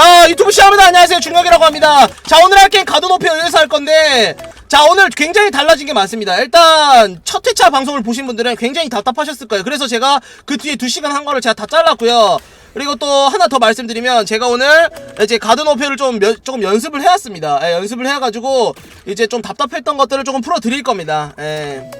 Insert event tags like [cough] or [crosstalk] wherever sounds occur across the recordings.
자 유튜브 시합니다. 안녕하세요. 중혁이라고 합니다. 자 오늘 할 게임 가도 높이에 의해서 할 건데 자 오늘 굉장히 달라진 게 많습니다. 일단 첫 회차 방송을 보신 분들은 굉장히 답답하셨을 거예요. 그래서 제가 그 뒤에 2시간 한 거를 제가 다 잘랐고요. 그리고 또 하나 더 말씀드리면 제가 오늘 이제 가든 어필을 좀 몇, 조금 연습을 해왔습니다. 예, 연습을 해가지고 이제 좀 답답했던 것들을 조금 풀어드릴 겁니다. 예.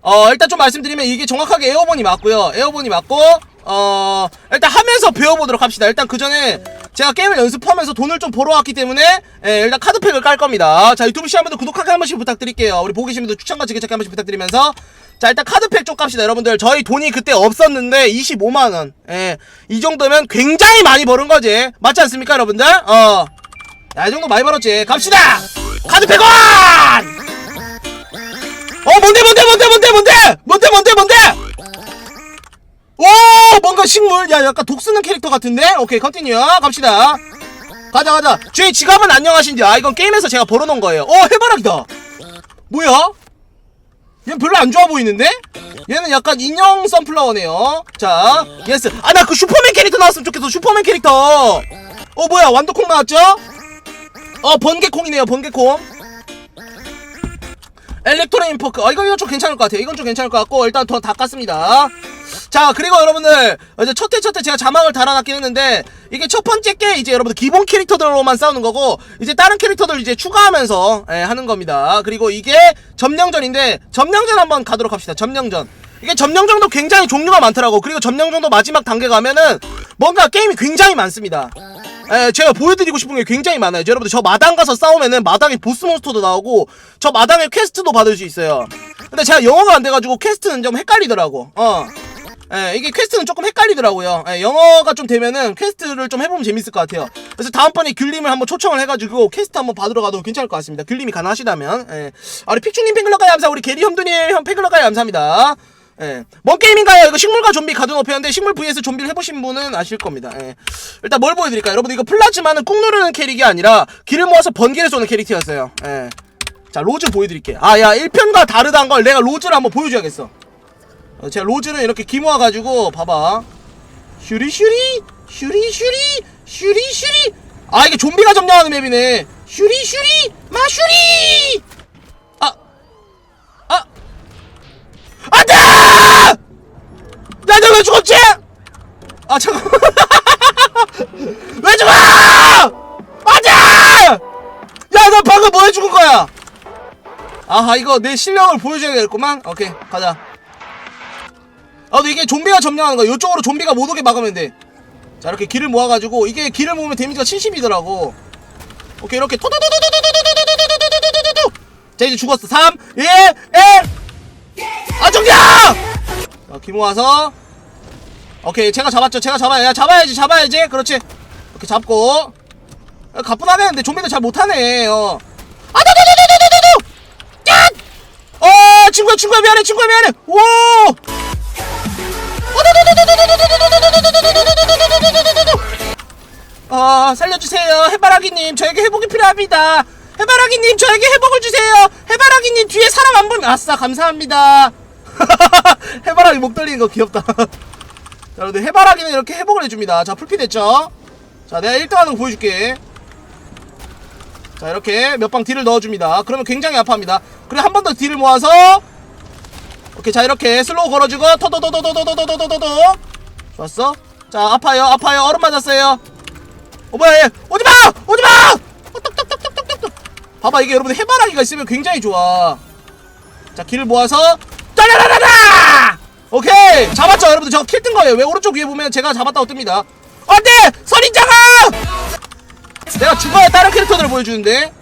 어 일단 좀 말씀드리면 이게 정확하게 에어본이 맞고요. 에어본이 맞고 어 일단 하면서 배워보도록 합시다. 일단 그 전에 제가 게임을 연습하면서 돈을 좀 벌어왔기 때문에 예, 일단 카드팩을 깔 겁니다. 자 유튜브 시청자분들 구독하기 한 번씩 부탁드릴게요. 우리 보고 계신 분들 추천과 지게찾기 한 번씩 부탁드리면서. 자 일단 카드팩 쪽 갑시다. 여러분들 저희 돈이 그때 없었는데 25만원. 예, 이 정도면 굉장히 많이 버는 거지. 맞지 않습니까 여러분들? 어. 야, 이 정도 많이 벌었지. 갑시다! 카드팩 원! 어 뭔데 뭔데 뭔데 뭔데 뭔데? 뭔데 뭔데 뭔데? 뭔가 식물? 야 약간 독 쓰는 캐릭터 같은데? 오케이 컨티뉴 갑시다. 가자 가자. 제 지갑은 안녕하신지? 아 이건 게임에서 제가 벌어놓은 거예요. 어 해바라기다. 뭐야? 얘는 별로 안 좋아 보이는데? 얘는 약간 인형 선플라워네요. 자 예스 아 나 그 슈퍼맨 캐릭터 나왔으면 좋겠어 슈퍼맨 캐릭터. 어 뭐야 완도콩 나왔죠? 어 번개콩이네요 번개콩. 엘렉트로인 포크. 어 아, 이건, 이건 좀 괜찮을 것 같아요. 이건 좀 괜찮을 것 같고 일단 더 닦았습니다. 자 그리고 여러분들 이제 첫 회 첫 회 제가 자막을 달아놨긴 했는데 이게 첫 번째 게 이제 여러분들 기본 캐릭터들로만 싸우는 거고 이제 다른 캐릭터들 이제 추가하면서 예, 하는 겁니다. 그리고 이게 점령전인데 점령전 한번 가도록 합시다. 점령전. 이게 점령전도 굉장히 종류가 많더라고. 그리고 점령전도 마지막 단계 가면은 뭔가 게임이 굉장히 많습니다. 예, 제가 보여드리고 싶은 게 굉장히 많아요. 여러분들 저 마당 가서 싸우면은 마당에 보스몬스터도 나오고 저 마당에 퀘스트도 받을 수 있어요. 근데 제가 영어가 안 돼가지고 퀘스트는 좀 헷갈리더라고. 어. 예, 이게 퀘스트는 조금 헷갈리더라고요. 예, 영어가 좀 되면은 퀘스트를 좀 해보면 재밌을 것 같아요. 그래서 다음번에 귤님을 한번 초청을 해가지고 퀘스트 한번 받으러 가도 괜찮을 것 같습니다. 귤님이 가능하시다면. 예. 아, 우리 픽주님 팬클럽가에 감사, 우리 게리 형두님 형 팬클럽가에 감사합니다. 예. 뭔 게임인가요? 이거 식물과 좀비 가든 오페였는데 식물 vs 좀비를 해보신 분은 아실 겁니다. 예. 일단 뭘 보여드릴까요? 여러분 이거 플라즈마는 꾹 누르는 캐릭이 아니라 길을 모아서 번개를 쏘는 캐릭터였어요. 예. 자 로즈 보여드릴게요. 아야 1편과 다르다는 걸 내가 로즈를 한번 보여줘야겠어. 어, 제가 로즈는 이렇게 기모아가지고 봐봐 슈리 슈리 슈리 슈리 슈리 슈리 아 이게 좀비가 점령하는 맵이네 슈리 슈리 마슈리 아! 아! 안돼! 나도 왜 죽었지? 아 잠깐 [laughs] 왜 죽어! 안돼! 야나 방금 뭐 해 죽은 거야 아하 이거 내 실력을 보여줘야 겠구만 오케이 가자 아, 나도 이게 좀비가 점령하는 거야 이쪽으로 좀비가 못 오게 막으면 돼자 이렇게 길을 모아가지고 이게 길을 모으면 데미지가 70이더라고 오케이 이렇게 도도도도도도도도도. 쟤 이제 죽었어. 3, 4, 5. 아 좀비야. 아 기모아서. 오케이 제가 잡았죠. 제가 잡아야지. 잡아야지. 그렇지. 이렇게 잡고. 가뿐하면 존비는 잘 못하네. 어. 아 도도도도도도도. 짠! 어 친구야 친구야 미안해 친구야 미안해. 우와! 아 살려주세요. 해바라기님 저에게 회복이 필요합니다. 해바라기님 저에게 회복을 주세요. 해바라기님 뒤에 사람 안 보면 아싸 감사합니다. [laughs] 해바라기 목 돌리는 거 귀엽다. [laughs] 자 여러분들 해바라기는 이렇게 회복을 해줍니다. 자 풀피 됐죠? 자 내가 1등 하는 거 보여줄게. 자 이렇게 몇 방 딜을 넣어줍니다. 그러면 굉장히 아파합니다. 그리고 한 번 더 딜을 모아서 오케이 자 이렇게 슬로우 걸어주고 토도도도도도도도도도도 좋았어? 자 아파요 아파요. 얼음 맞았어요. 어 뭐야 얘. 오지마! 오지마! 어, 똑똑똑똑똑똑 봐봐 이게 여러분 해바라기가 있으면 굉장히 좋아. 자 길을 모아서. 짜라라라라! 오케이! 잡았죠 여러분들? 저 킬 뜬 거예요. 왜 오른쪽 위에 보면 제가 잡았다고 뜹니다. 안돼! 선인장아! 내가 중간에 다른 캐릭터들을 보여주는데.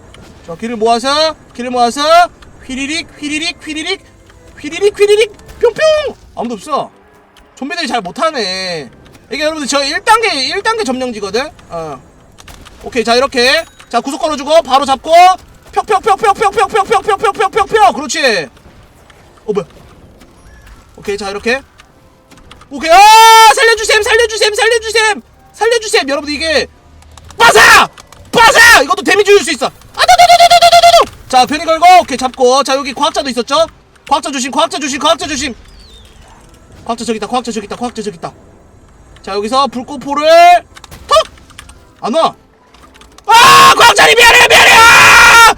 자 길을 모아서 길을 모아서. 휘리릭 휘리릭 휘리릭 휘리릭 휘리릭 뿅뿅 아무도 없어 좀비들이 잘 못하네 이게 여러분들 저 1단계 1단계 점령지거든 어 오케이 자 이렇게 자 구속 걸어주고 바로 잡고 펴펴펴펴펴펴펴펴펴펴펴펴 그렇지 어 뭐야 오케이 자 이렇게 오케이 아 살려주셈 살려주셈 살려주셈 살려주셈 여러분들 이게 빠사 빠사 이것도 데미지 줄 수 있어 아다다다다다다다다 자 변이 걸고 오케이 잡고 자 여기 과학자도 있었죠 과학자 조심 과학자 조심 과학자 조심 과학자 저기 있다 과학자 저기 있다 과학자 저기 있다 자 여기서 불꽃포를 톡! 안 와! 아! 과학자님 미안해 미안해! 아!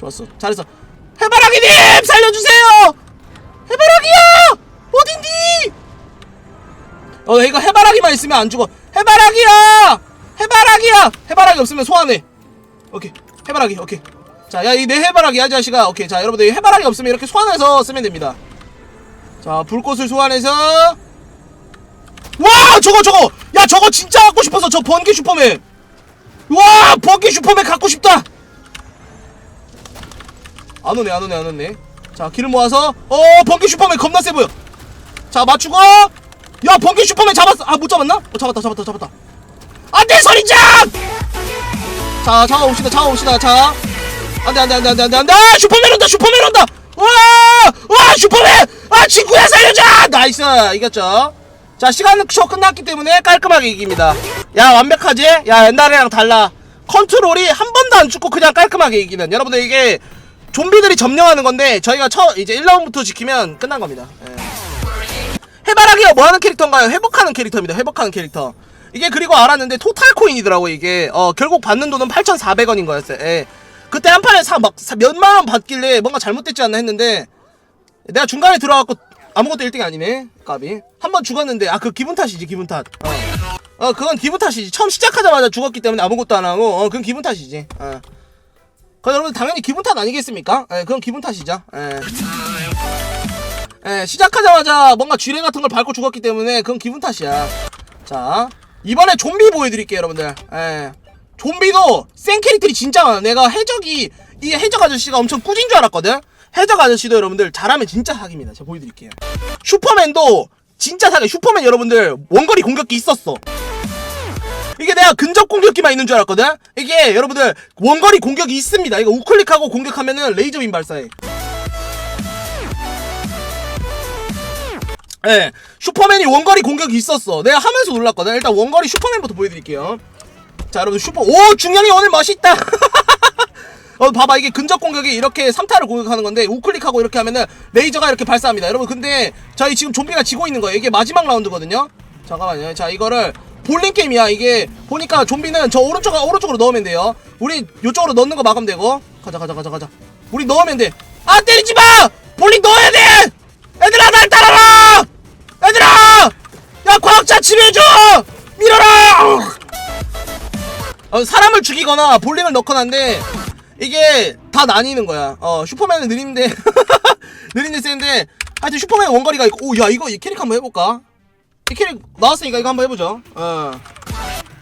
좋았어 잘했어 해바라기님 살려주세요! 해바라기야! 어딘디? 어 이거 해바라기만 있으면 안 죽어 해바라기야! 해바라기야! 해바라기 없으면 소환해 오케이 해바라기 오케이 자, 야, 이내 해바라기, 야, 자식아. 오케이, 자, 여러분들 이 해바라기 없으면 이렇게 소환해서 쓰면 됩니다. 자, 불꽃을 소환해서. 와 저거 저거! 야 저거 진짜 갖고 싶어서 저 번개 슈퍼맨. 와 번개 슈퍼맨 갖고 싶다! 안 오네 안 오네 안 오네. 자 길을 모아서. 어 번개 슈퍼맨 겁나 세 보여. 자 맞추고. 야 번개 슈퍼맨 잡았어. 아 못 잡았나? 어 잡았다 잡았다 잡았다. 안돼 서리짱 자 잡아봅시다 잡아봅시다. 자 안돼 안돼 안돼 안돼 안돼. 안돼 아, 슈퍼맨 온다 슈퍼맨 온다. 와와 슈퍼맨. 아 친구야 살려줘. 나이스. 이겼죠? 자 시간 쇼 끝났기 때문에 깔끔하게 이깁니다. 야 완벽하지? 야 옛날이랑 달라. 컨트롤이 한 번도 안 죽고 그냥 깔끔하게 이기는. 여러분들 이게 좀비들이 점령하는 건데 저희가 처 이제 1라운드부터 지키면 끝난 겁니다. 예. 해바라기가 뭐하는 캐릭터인가요? 회복하는 캐릭터입니다. 회복하는 캐릭터. 이게 그리고 알았는데 토탈 코인이더라고 이게. 어 결국 받는 돈은 8,400원인 거였어요. 예. 그때 한 판에 사, 막 사- 몇만 원 받길래 뭔가 잘못됐지 않나 했는데 내가 중간에 들어갖고 아무것도 1등이 아니네 까비 한 번 죽었는데 아 그 기분 탓이지 기분 탓 어. 어 그건 기분 탓이지 처음 시작하자마자 죽었기 때문에 아무것도 안 하고 어 그건 기분 탓이지 어. 그 여러분 당연히 기분 탓 아니겠습니까? 예, 그건 기분 탓이죠. 예. 예, 시작하자마자 뭔가 쥐레 같은 걸 밟고 죽었기 때문에 그건 기분 탓이야. 자, 이번에 좀비 보여드릴게요, 여러분들. 예. 좀비도 센 캐릭터들이 진짜 많아. 내가 해적이 이 해적 아저씨가 엄청 꾸진 줄 알았거든. 해적 아저씨도 여러분들 잘하면 진짜 사기입니다. 제가 보여드릴게요. 슈퍼맨도 진짜 사기. 슈퍼맨 여러분들 원거리 공격기 있었어. 이게 내가 근접 공격기만 있는 줄 알았거든? 이게 여러분들 원거리 공격이 있습니다. 이거 우클릭하고 공격하면은 레이저 빔 발사해. 예, 네, 슈퍼맨이 원거리 공격이 있었어. 내가 하면서 놀랐거든. 일단 원거리 슈퍼맨부터 보여드릴게요. 자, 여러분 슈퍼. 오, 중량이 오늘 멋있다. [laughs] 어, 봐봐. 이게 근접 공격이 이렇게 3타를 공격하는 건데, 우클릭하고 이렇게 하면은 레이저가 이렇게 발사합니다. 여러분, 근데 저희 지금 좀비가 지고 있는 거예요. 이게 마지막 라운드거든요. 잠깐만요. 자, 이거를 볼링 게임이야. 이게 보니까 좀비는 저 오른쪽 오른쪽으로 넣으면 돼요. 우리 요쪽으로 넣는 거 막으면 되고. 가자, 가자, 가자, 가자. 우리 넣으면 돼. 아, 때리지 마! 볼링 넣어야 돼! 얘들아, 날 따라라! 얘들아! 야, 과학자 치료해줘! 밀어라! 어, 사람을 죽이거나 볼링을 넣거나인데 이게 다 나뉘는 거야. 어, 슈퍼맨은 느린데 [laughs] 느린데 센데 하여튼 슈퍼맨 원거리가 있고 오야 이거 이 캐릭 한번 해볼까? 이 캐릭 나왔으니까 이거 한번 해보죠. 어.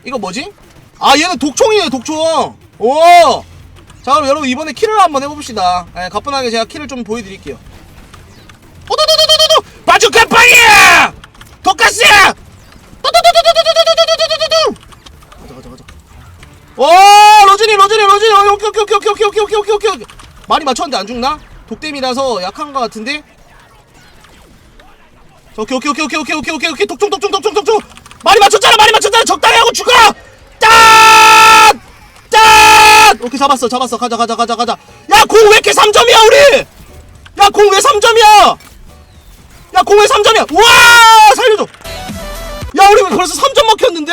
이거 뭐지? 아 얘는 독총이에요 독총. 오. 자 그럼 여러분 이번에 키를 한번 해봅시다. 예, 가뿐하게 제가 키를 좀 보여드릴게요. 어, 오도도도도도도 바주카파이야 독가스야. 도도도도도도도 로진이 로진이 로진이 어, 오케이 오케이 오케이 오케이 오케이 오케이 오케이 오케이 오케이 많이 맞췄는데 안 죽나? 독댐이라서 약한 것 같은데 자, 오케이 오케이 오케이 오케이 오케이 오케이 오케이 오케이 독종 독종 독종 독종 많이 맞췄잖아 많이 맞췄잖아 적당히 하고 죽어 짠! 짠! 오케이 잡았어 잡았어 가자 가자 가자 가자 야 공 왜 이렇게 3점이야 우리 야 공 왜 3점이야 야 공 왜 3점이야 우와 살려줘 야 우리 벌써 3점 먹혔는데?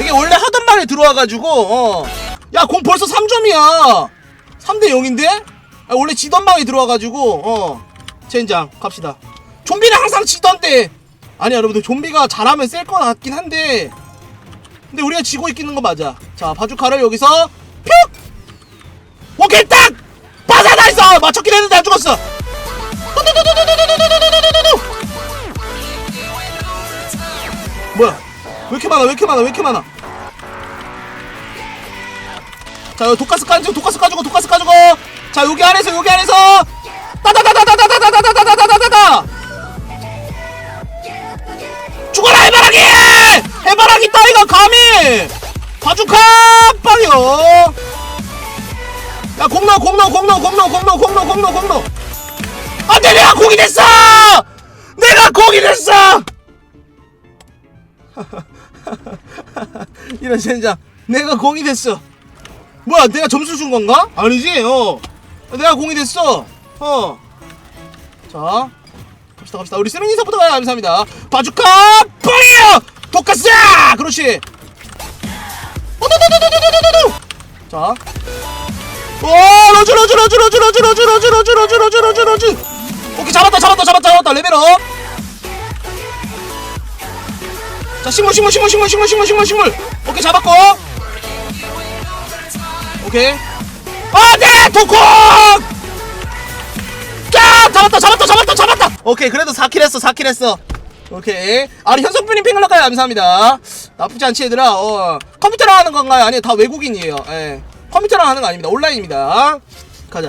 이게 원래 하던 말에 들어와가지고 어. 야 공 벌써 3점이야. 3대 0인데? 아, 원래 지던 방에 들어와가지고 어. 젠장 갑시다. 좀비는 항상 지던데 아니 여러분들. 좀비가 잘하면 셀 것 같긴 한데. 근데 우리가 지고 있기는 거 맞아. 자 바주카를 여기서 퓨! 오케이 딱! 빠져 나있어! 맞췄긴 했는데 안 죽었어. 뭐야 왜 이렇게 많아 왜 이렇게 많아 왜 이렇게 많아 자 여기 독가스 까주고 독가스 까주고 독가스 까주고 자 여기 안에서 여기 안에서 따다다다다다다다다다다다다다다 죽어라 해바라기 해바라기 따위가 감히 바주카 빵이요 야 공로 공로 공로 공로 공로 공로 공로 공로 안돼 내가 공이 됐어 내가 공이 됐어 이런 젠장 내가 공이 됐어 뭐야 내가 점수 준 건가? 아니지 어 내가 공이 됐어 어자 갑시다 갑시다 우리 세민이서부터 가요 감사합니다 바주카 빵이야 독가스 그렇지 자 오, 러즈, 러즈, 러즈, 러즈, 러즈, 러즈, 러즈, 러즈, 러즈, 러즈, 러즈. 오케이, 잡았다, 잡았다, 잡았다, 잡았다, 레벨업. 자, 식물, 식물, 식물, 식물, 식물, 식물, 식물, 식물. 오케이, 잡았고. 오케이. 아, 네, 도콩! 자, 잡았다, 잡았다, 잡았다, 잡았다. 오케이, 그래도 4킬 했어, 4킬 했어. 오케이. 아니, 현석분님 핑글라까지 감사합니다. 나쁘지 않지, 얘들아. 어. 컴퓨터랑 하는 건가요? 아니요, 다 외국인이에요. 예. 컴퓨터랑 하는 거 아닙니다. 온라인입니다. 가자.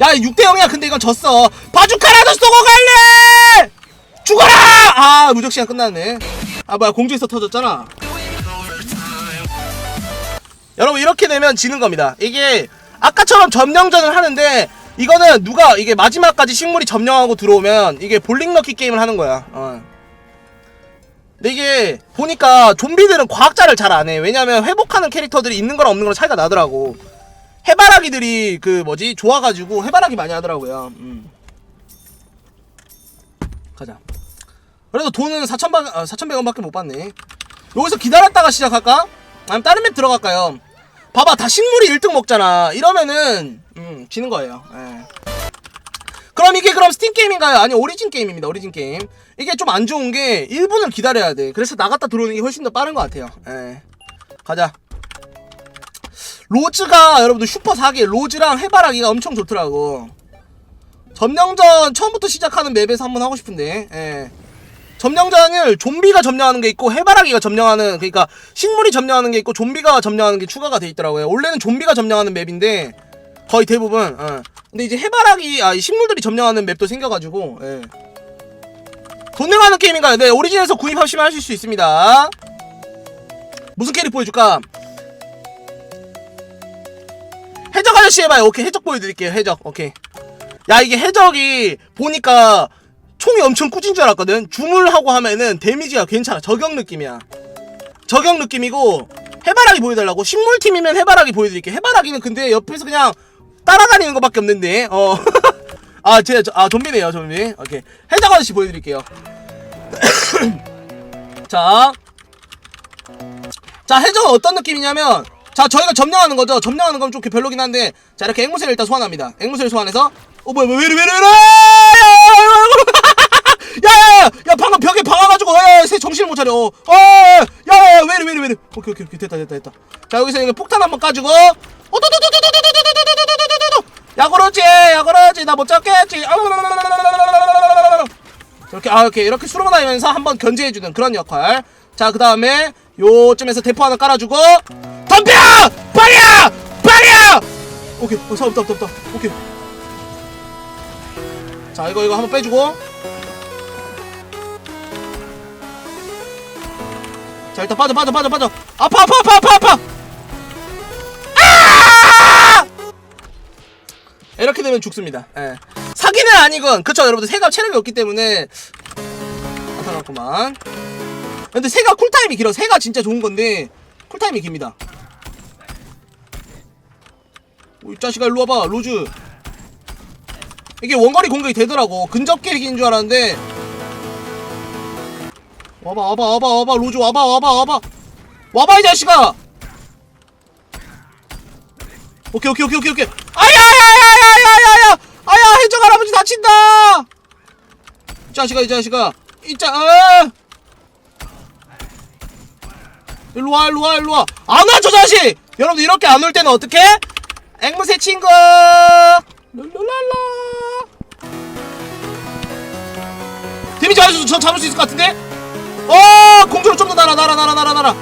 야, 6대 0이야. 근데 이건 졌어. 바주카라도 쏘고 갈래! 죽어라! 아, 무적 시간 끝났네. 아, 뭐야, 공주에서 터졌잖아. 여러분, 이렇게 되면 지는 겁니다. 이게, 아까처럼 점령전을 하는데, 이거는 누가, 이게 마지막까지 식물이 점령하고 들어오면, 이게 볼링 넣기 게임을 하는 거야. 어. 근데 이게 보니까 좀비들은 과학자를 잘 안 해. 왜냐면 회복하는 캐릭터들이 있는 거랑 없는 거랑 차이가 나더라고. 해바라기들이 그 뭐지 좋아가지고 해바라기 많이 하더라고요. 음. 가자. 그래도 돈은 4천 바, 아, 4,100원밖에 못 받네. 여기서 기다렸다가 시작할까? 아니면 다른 맵 들어갈까요? 봐봐 다 식물이 1등 먹잖아. 이러면은 음 지는 거예요. 예. 그럼 이게 그럼 스팀 게임인가요? 아니 오리진 게임입니다. 오리진 게임. 이게 좀 안 좋은 게 1분을 기다려야 돼. 그래서 나갔다 들어오는 게 훨씬 더 빠른 것 같아요. 예. 가자. 로즈가 여러분들 슈퍼 4기 로즈랑 해바라기가 엄청 좋더라고. 점령전 처음부터 시작하는 맵에서 한번 하고 싶은데. 예. 점령전을 좀비가 점령하는 게 있고 해바라기가 점령하는 그러니까 식물이 점령하는 게 있고 좀비가 점령하는 게 추가가 돼 있더라고요. 원래는 좀비가 점령하는 맵인데 거의 대부분. 어. 근데 이제 해바라기 아이 식물들이 점령하는 맵도 생겨가지고 예. 돈 내고 하는 게임인가요? 네 오리진에서 구입하시면 하실 수 있습니다. 무슨 캐릭 보여줄까? 해적 아저씨 해봐요. 오케이 해적 보여드릴게요. 해적 오케이. 야 이게 해적이 보니까 총이 엄청 꾸진 줄 알았거든. 줌을 하면은 데미지가 괜찮아. 저격 느낌이야. 저격 느낌이고 해바라기 보여달라고 식물팀이면 해바라기 보여드릴게요 해바라기는 근데 옆에서 그냥 따라다니는 것밖에 없는데 어. [laughs] 아, 제, 저- 아, 좀비네요, 좀비. 오케이. 해적 아저씨 보여드릴게요. [coughs] 자. 자, 해적은 어떤 느낌이냐면, 자, 저희가 점령하는 거죠. 점령하는 건 좀 별로긴 한데, 자, 이렇게 앵무새를 일단 소환합니다. 앵무새를 소환해서, 어, 뭐야, 왜 이래, 왜 이래, 왜 이래! 야, 야, 방금 벽에 박아가지고, 야, 야, 새 정신을 못 차려. 어, 어, 야, 야, 야, 왜 이래, 왜 이래, 왜 이래. 오케이, 오케이, 오케이, 됐다, 됐다, 됐다. 자, 여기서 이거 폭탄 한번 까주고, 어, 도도도도도도도도도도도도도도도도. 야, 그렇지, 야, 그렇지, 나 못 잡겠지. 이렇게, 아, 이렇게, 이렇게 수로 다니면서 한번 견제해주는 그런 역할. 자, 그 다음에, 요쯤에서 대포 하나 깔아주고, 덤벼! 빵이야! 빵이야! 오케이, 어, 없다, 없다, 없다. 오케이. 자, 이거, 이거 한번 빼주고. 자 일단 빠져 빠져 빠져 빠져. 아파 아파 아파 아파 아파. 아! 이렇게 되면 죽습니다. 예. 사기는 아니건 그쵸 여러분들. 새가 체력이 없기 때문에. 안타깝구만. 근데 새가 쿨타임이 길어. 새가 진짜 좋은 건데 쿨타임이 깁니다. 오, 이 자식아 일로 와봐 로즈. 이게 원거리 공격이 되더라고. 근접 캐릭인 줄 알았는데 와봐 와봐 와봐 와봐 로즈 와봐 와봐 와봐. 와봐 이 자식아! 오케이 오케이 오케이 오케이 오케이. 아야야야야야야야 아야! 해적 할아버지 다친다! 이 자식아 이 자식아. 이자 아 일로와 일로와 일로와. 안 와 저 자식! 여러분들 이렇게 안 올 때는 어떻게 앵무새 친구! 룰루랄라! 데미지 아주 저 잡을 수 있을 것 같은데 어 공주로 좀 더 날아 날아 날아 날아 날아.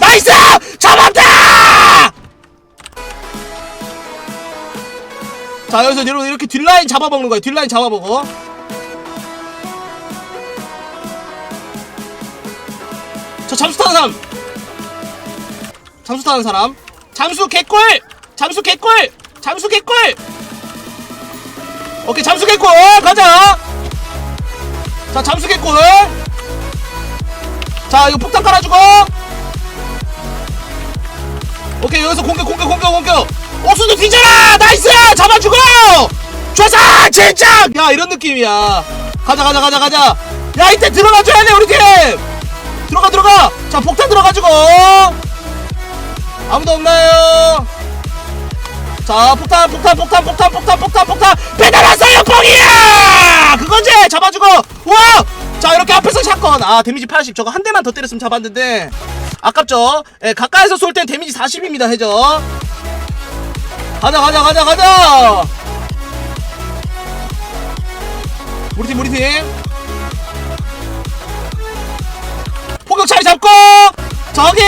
나이스! 잡았다! 자 여기서 여러분 이렇게 뒷라인 잡아먹는 거예요. 뒷라인 잡아먹어. 저 잠수 타는 사람. 잠수 타는 사람. 잠수 개꿀! 잠수 개꿀! 잠수 개꿀! 오케이 잠수 개꿀! 가자 자 잠수 개꿀. 자 이거 폭탄 깔아주고. 오케이 여기서 공격 공격 공격 공격. 옥수수 뒤져라! 나이스! 잡아주고! 좋았어! 진짜! 야 이런 느낌이야. 가자 가자 가자 가자. 야 이때 들어가줘야 돼 우리 팀! 들어가 들어가! 자 폭탄 들어가지고. 아무도 없나요 자 폭탄 폭탄 폭탄 폭탄 폭탄 폭탄 폭탄. 배달 왔어요 뻥이야! 그거지 잡아주고. 와자 이렇게 앞에서 샷건. 아 데미지 80 저거 한 대만 더 때렸으면 잡았는데. 아깝죠? 예 가까이서 쏠 땐 데미지 40입니다 해저 가자 가자 가자 가자! 우리 팀 우리 팀. 포격 차이 잡고. 저기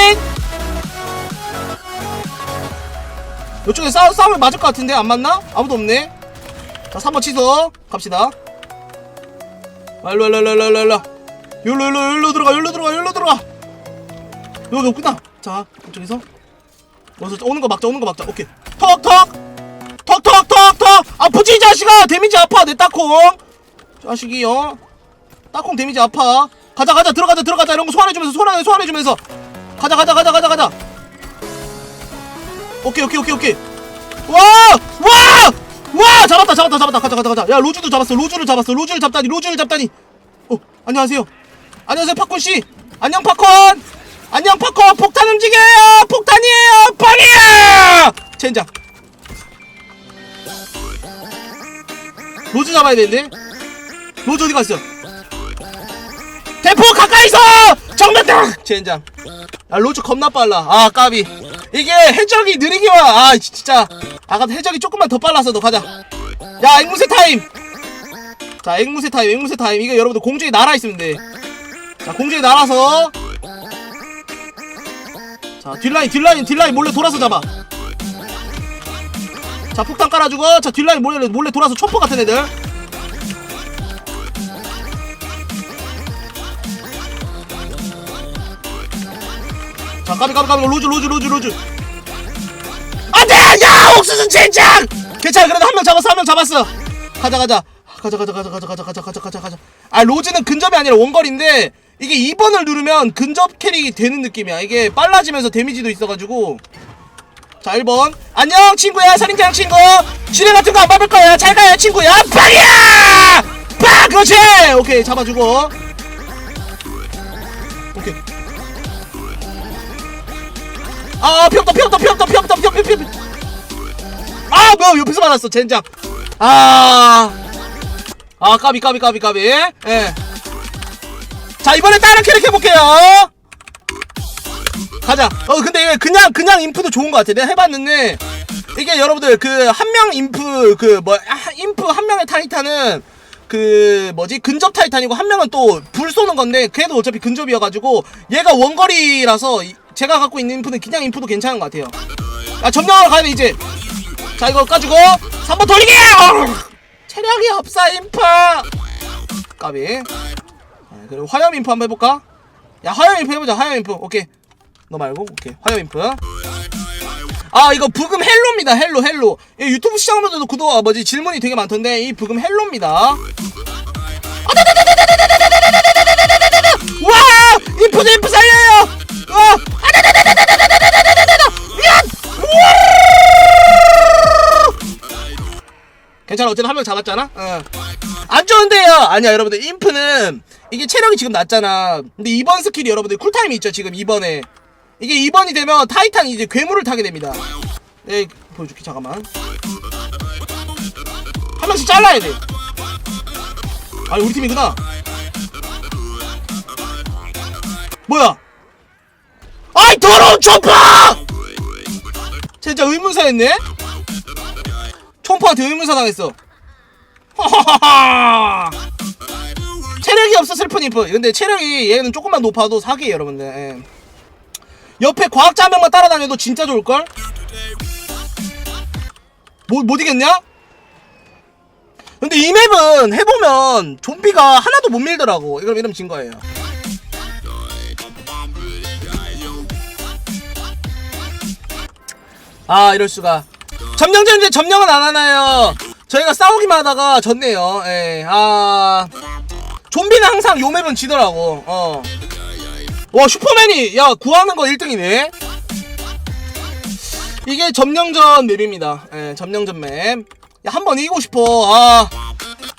이쪽에 싸, 싸움을 맞을 것 같은데 안 맞나? 아무도 없네. 자 3번 취소. 갑시다. 아, 일로 일로 일로 일로 일로 일로 일로 일로 들어가 일로 들어가 일로 들어가. 여기 없구나. 자 이쪽에서. 어서 오는 거 막자 오는 거 막자. 오케이. 턱턱! 턱턱턱턱! 아프지 이 자식아! 데미지 아파 내 딱콩. 자식이 어? 딱콩 데미지 아파. 가자 가자 들어가자 들어가자. 이런 거 소환해주면서 소환해 소환해주면서. 가자 가자 가자 가자 가자 오케이 오케이 오케이 오케이. 와와 와! 잡았다 잡았다 잡았다. 가자 가자 가자. 야 로즈도 잡았어 로즈를 잡았어. 로즈를 잡다니 로즈를 잡다니. 어 안녕하세요. 안녕하세요 팝콘 씨. 안녕 팝콘. 안녕 팝콘. 폭탄 움직여요. 폭탄이에요. 빵이야! 젠장. 로즈 잡아야 되는데? 로즈 어디 갔어? 대포 가까이서! 정면 딱! 젠장. 아 로즈 겁나 빨라. 아 까비 이게 해적이 느리기와. 아 진짜. 아까 해적이 조금만 더 빨라서 너 가자. 야 앵무새 타임! 자 앵무새 타임 앵무새 타임. 이게 여러분들 공중에 날아 있으면 돼 자 공중에 날아서. 자 뒷라인 뒷라인 뒷라인 몰래 돌아서 잡아. 자 폭탄 깔아주고. 자 뒷라인 몰래 몰래 돌아서 초포 같은 애들 자 까비 까비 까비. 로즈 로즈 로즈 로즈. 안돼! 야 옥수수 젠장! 괜찮아 그래도 한 명 잡았어 한 명 잡았어. 가자 가자. 가자 가자 가자 가자 가자 가자 가자 가자. 가자 아 로즈는 근접이 아니라 원거리인데 이게 2번을 누르면 근접 캐릭이 되는 느낌이야. 이게 빨라지면서 데미지도 있어가지고. 자 1번. 안녕 친구야. 살인장 친구. 지뢰 같은 거 안 밟을 거야. 잘 가요 친구야. 빵이야! 빵! 그렇지! 오케이 잡아주고. 오케이 아 피었다 피었다 피었다 피었다 피었다 피었다 아 뭐야 옆에서 맞았어 젠장. 아아 까비 까비 까비 까비. 예. 자 이번에 다른 캐릭 해볼게요. 가자. 어 근데 그냥 그냥 인프도 좋은 것 같아. 내가 해봤는데 이게 여러분들 그 한 명 인프 그 뭐 인프 한 명의 타이탄은 그 뭐지? 근접 타이탄이고 한 명은 또 불 쏘는 건데 걔도 어차피 근접이어가지고 얘가 원거리라서 이- 제가 갖고 있는 인프는 그냥 인프도 괜찮은 것 같아요 아 점령하러 가야 돼 이제 자 이거 까주고 3번 돌리기 체력이 없어 인프 까비 아, 그리고 화염 인프 한번 해볼까 야 화염 인프 해보자 화염 인프 오케이 너 말고 오케이 화염 인프 아 이거 부금 헬로입니다 헬로 헬로 이 유튜브 시청자분들도 구독 아, 뭐지 질문이 되게 많던데 이 부금 헬로입니다 와 인프도 인프 살려요 와 괜찮아. 어쨌든 한 명 잡았잖아? 어. 안 좋은데요. 아니야 여러분들. 인프는 이게 체력이 지금 낮잖아. 근데 이번 스킬이 여러분들 쿨타임이 있죠 지금 2번에. 이게 2번이 되면 타이탄이 이제 괴물을 타게 됩니다. 네 보여줄게. 잠깐만. 한 명씩 잘라야 돼. 아니 우리 팀이구나. 뭐야? 아이 더러운 초파! 진짜 의문사였네 총포한테 의문사 당했어 하하하하 체력이 없어 슬픈 인프 근데 체력이 얘는 조금만 높아도 사기예요 여러분들 예. 옆에 과학자 한 명만 따라다녀도 진짜 좋을걸? 뭐, 못 이겼냐? 근데 이 맵은 해보면 좀비가 하나도 못 밀더라고 이걸 이러면 진 거예요 아 이럴 수가 점령전 이제 점령은 안 하나요 저희가 싸우기만 하다가 졌네요 예, 아 좀비는 항상 요 맵은 지더라고 어. 와 슈퍼맨이 야 구하는 거 1등이네 이게 점령전 맵입니다. 예, 점령전 맵. 야, 한 번 이기고 싶어. 아,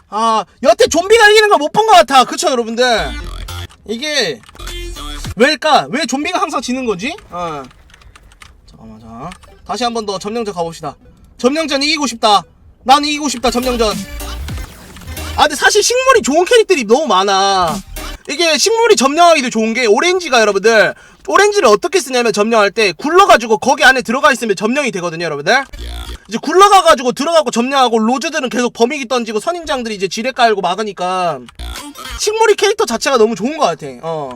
아, 여태 좀비가 이기는 걸 못 본 것 같아. 그쵸, 여러분들? 이게, 왜일까? 왜 좀비가 항상 지는 거지? 어. 잠깐만, 자. 다시 한 번 더 점령전 가봅시다. 점령전 이기고 싶다. 난 이기고 싶다, 점령전. 아, 근데 사실 식물이 좋은 캐릭들이 너무 많아. 이게 식물이 점령하기도 좋은 게 오렌지가 여러분들 오렌지를 어떻게 쓰냐면 점령할 때 굴러가지고 거기 안에 들어가 있으면 점령이 되거든요 여러분들 이제 굴러가가지고 들어가고 점령하고 로즈들은 계속 범위기 던지고 선인장들이 이제 지뢰 깔고 막으니까 식물이 캐릭터 자체가 너무 좋은 것 같아 어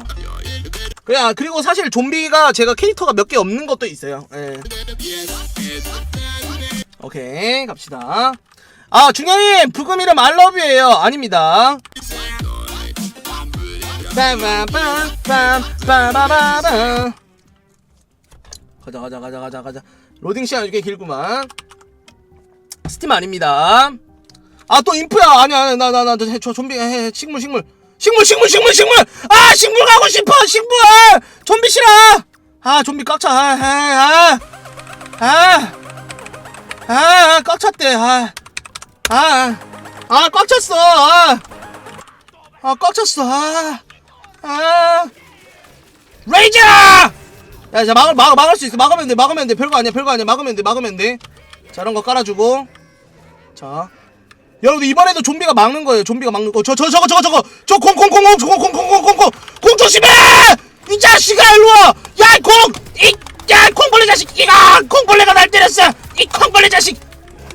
그냥 그리고 사실 좀비가 제가 캐릭터가 몇 개 없는 것도 있어요 예. 오케이 갑시다. 아 중현님 부금 이름 알러뷰예요. 아닙니다. 가자 가자 가자 가자 가자. 로딩 시간 이렇게 길구만. 스팀 아닙니다. 아 또 인프야. 아니야 나나나 저 좀비 해, 해, 식물 식물. 식물 식물 식물 식물! 아 식물 가고 싶어 식물! 좀비 싫어 아 좀비 꽉차. 아아아 아. 아, 아, 아, 꽉 찼대. 아, 아, 아, 꽉 찼어. 아, 아, 꽉 찼어. 아, 아, 레이저! 야, 자, 막을, 막, 막을 수 있어. 막으면 돼, 막으면 돼. 별거 아니야, 별거 아니야. 막으면 돼, 막으면 돼. 자, 이런 거 깔아주고. 자. 여러분들, 이번에도 좀비가 막는 거예요. 좀비가 막는 거. 저, 저, 저거, 저거, 저거. 저, 콩, 콩, 콩, 콩, 콩, 콩, 콩, 콩, 콩, 콩, 공, 조심해! 이 자식아, 일로 와! 야, 공! 이! 자식!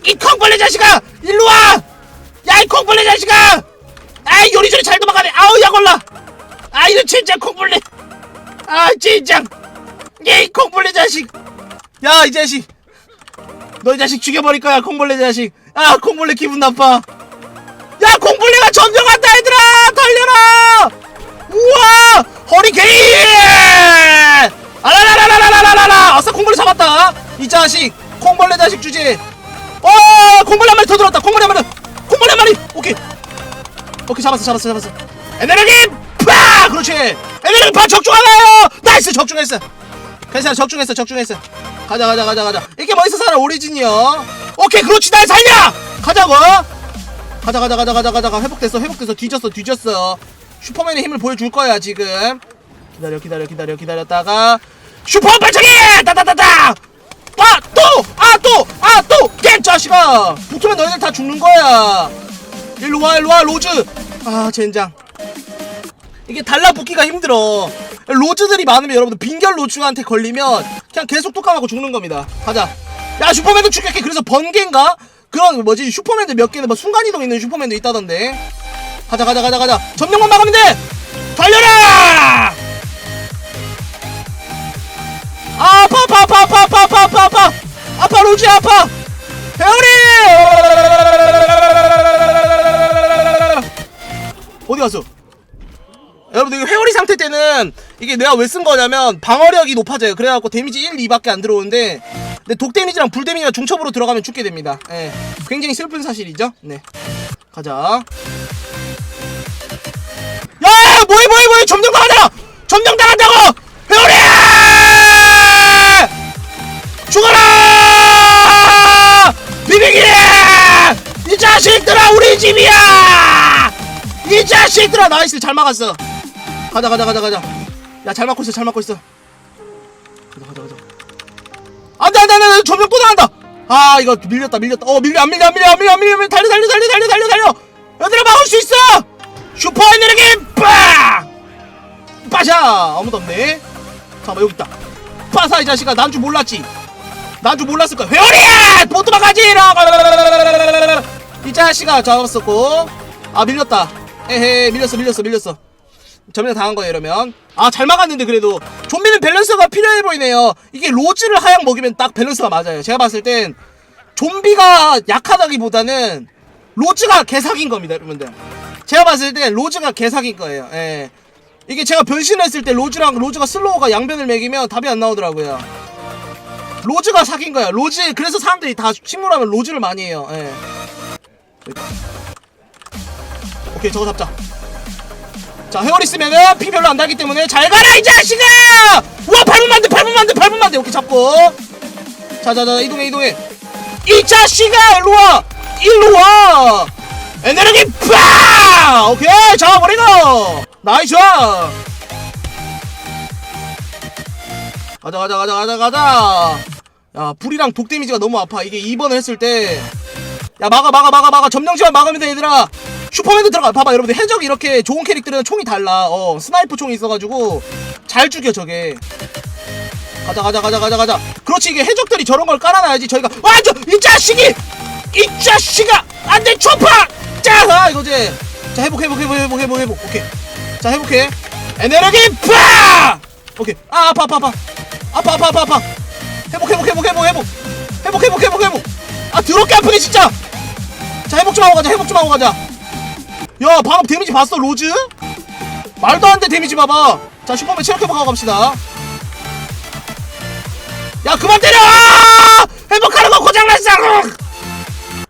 이 콩벌레 자식아! 일로 와! 야, 이 콩벌레 자식아! 아, 요리조리 잘 도망가네. 아우, 야, 골라! 아, 이거 진짜 콩벌레! 아, 진짜! 이 콩벌레 자식! 야, 이 자식! 너 이 자식 죽여버릴 거야, 콩벌레 자식! 아, 콩벌레 기분 나빠! 야, 콩벌레가 점령한다, 얘들아! 달려라! 우와! 허리케인! 아라라라라라라라! 아싸, 콩벌레 잡았다! 이 자식! 콩벌레 자식 주제! 어, 콩벌레 한 마리 더 들어왔다. 콩벌레 한 마리. 콩벌레 한 마리. 오케이. 오케이 잡았어, 잡았어, 잡았어. 에너지 파! 그렇지. 에너지 파 적중하나요? 나이스 적중했어. 괜찮아, 적중했어, 적중했어. 가자, 가자, 가자, 가자. 이게 멋있어 살아 오리진이요. 오케이, 그렇지, 날 살려. 가자고. 가자, 가자, 가자, 가자, 가자. 회복됐어, 회복됐어. 뒤졌어, 뒤졌어. 슈퍼맨의 힘을 보여줄 거야 지금. 기다려, 기다려, 기다려, 기다렸다가 슈퍼 발차기! 따다다다! 아! 또! 아! 또! 아! 또! 개 자식아! 붙으면 너희들 다 죽는 거야! 일로 와, 일로 와, 로즈! 아, 젠장. 이게 달라붙기가 힘들어. 로즈들이 많으면 여러분들 빈결 로즈한테 걸리면 그냥 계속 뚜껑하고 죽는 겁니다. 가자. 야, 슈퍼맨도 죽였게. 그래서 번개인가? 그런 뭐지? 슈퍼맨들 몇 개는 뭐 순간이동 있는 슈퍼맨도 있다던데. 가자, 가자, 가자, 가자. 점령만 막으면 돼! 달려라! 아, 아파 아파 아파 아파 아파 아파 아파 아파. 아파 로지 아파. 회오리! 어디 갔어? 여러분들 이거 회오리 상태 때는 이게 내가 왜 쓴 거냐면 방어력이 높아져요. 그래갖고 데미지 1, 2밖에 안 들어오는데 근데 독 데미지랑 불 데미지가 중첩으로 들어가면 죽게 됩니다. 예. 굉장히 슬픈 사실이죠? 네. 가자. 야 뭐해 뭐해 뭐해? 점령 당하잖아 점령 당한다고 비비기야! 이 자식들아 우리 집이야! 이 자식들아 나이스 잘 막았어. 가자 가자 가자 가자. 야 잘 막고 있어 잘 막고 있어. 가자 가자 가자. 안돼 안돼 안돼 점점 또 나간다. 아 이거 밀렸다 밀렸다. 어 밀려 안 밀려 안 밀려 안 밀려 안 밀려 달려 달려 달려 달려 달려 달려. 얘들아 막을 수 있어. 슈퍼 에너지 빵! 빠샤 아무도 없네. 잠깐만 여기 있다. 빠사 이 자식아 난 줄 몰랐지. 난 줄 몰랐을 거야. 회오리야! 못 도망가지라! 이 자식아 잡았었고. 아, 밀렸다. 에헤, 밀렸어, 밀렸어, 밀렸어. 점령 당한 거예요, 이러면. 아, 잘 막았는데, 그래도. 좀비는 밸런스가 필요해 보이네요. 이게 로즈를 하향 먹이면 딱 밸런스가 맞아요. 제가 봤을 땐, 좀비가 약하다기보다는, 로즈가 개사긴 겁니다, 여러분들. 제가 봤을 땐, 로즈가 개사긴 거예요, 예. 이게 제가 변신했을 때, 로즈랑, 로즈가 슬로우가 양변을 매기면 답이 안 나오더라고요. 로즈가 사귄 거야. 로즈 그래서 사람들이 다 식물하면 로즈를 많이 해요. 예. 오케이 저거 잡자. 자 회오리 쓰면은 피 별로 안 달기 때문에 잘 가라 이 자식아! 와 밟으면 돼 밟으면 돼 밟으면 돼 이렇게 잡고 자자자 이동해 이동해 이 자식아 일로 와 일로 와 에너지 빡 오케이 잡아버리고 나이스 가자 가자 가자 가자 가자 야 불이랑 독 데미지가 너무 아파. 이게 2번을 했을 때 야 막아 막아 막아 막아. 점령지만 막으면 돼 얘들아. 슈퍼맨도 들어가. 봐봐 여러분들. 해적 이렇게 좋은 캐릭터는 총이 달라. 어 스나이프 총이 있어가지고 잘 죽여 저게. 가자 가자 가자 가자 가자. 그렇지 이게 해적들이 저런 걸 깔아놔야지 저희가. 와저이 자식이! 이 자식아! 안돼 초파! 자 아, 이거지. 자 회복 회복 회복 회복 회복 회복. 오케이. 자 회복해. 에너지 파! 오케이. 아 아파 아파 아파. 아파 아파 아파, 아파. 회복 회복 회복 회복 회복. 회복 회복 회복 회복. 아 더럽게 아프네 진짜. 자 회복 좀 하고 가자. 회복 좀 하고 가자. 야 방금 데미지 봤어 로즈? 말도 안 돼 데미지 봐봐. 자 슈퍼맨 체력 회복하고 갑시다. 야 그만 때려! 회복하는 거 고장났어!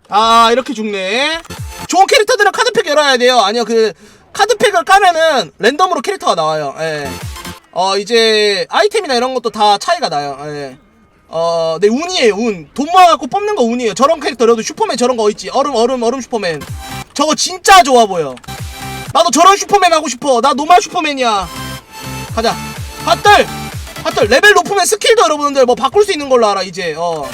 아 이렇게 죽네. 좋은 캐릭터들은 카드팩 열어야 돼요. 아니요 그 카드팩을 까면은 랜덤으로 캐릭터가 나와요. 예. 어 이제 아이템이나 이런 것도 다 차이가 나요. 예. 어, 내 운이에요, 운. 돈 모아갖고 뽑는 거 운이에요. 저런 캐릭터라도 슈퍼맨 저런 거 있지. 얼음, 얼음, 얼음 슈퍼맨. 저거 진짜 좋아 보여. 나도 저런 슈퍼맨 하고 싶어. 나 노말 슈퍼맨이야. 가자. 핫들! 핫들, 레벨 높으면 스킬도 여러분들 뭐 바꿀 수 있는 걸로 알아, 이제. 어.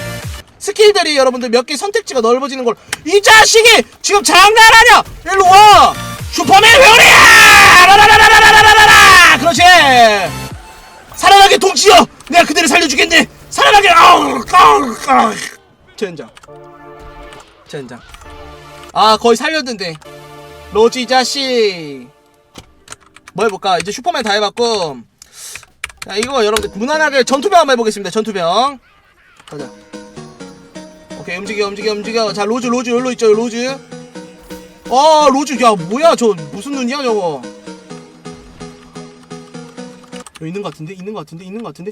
스킬들이 여러분들 몇 개 선택지가 넓어지는 걸. 이 자식이! 지금 장난하냐! 일로 와! 슈퍼맨 회오리야! 라라라라라라라라! 그렇지! 살아나게 동지여! 내가 그대를 살려주겠네! 사람에게! 아우 아우 아우. 젠장. 젠장. 아 거의 살렸는데. 로지 자식. 뭐 해볼까? 이제 슈퍼맨 다 해봤고. 자 이거 여러분들 무난하게 전투병 한번 해보겠습니다 전투병. 가자. 오케이 움직여 움직여 움직여. 자 로즈 로즈 여기로 있죠 로즈. 어 로즈 야 뭐야? 저 무슨 눈이야 저거? 여 있는 거 같은데 있는 거 같은데 있는 거 같은데?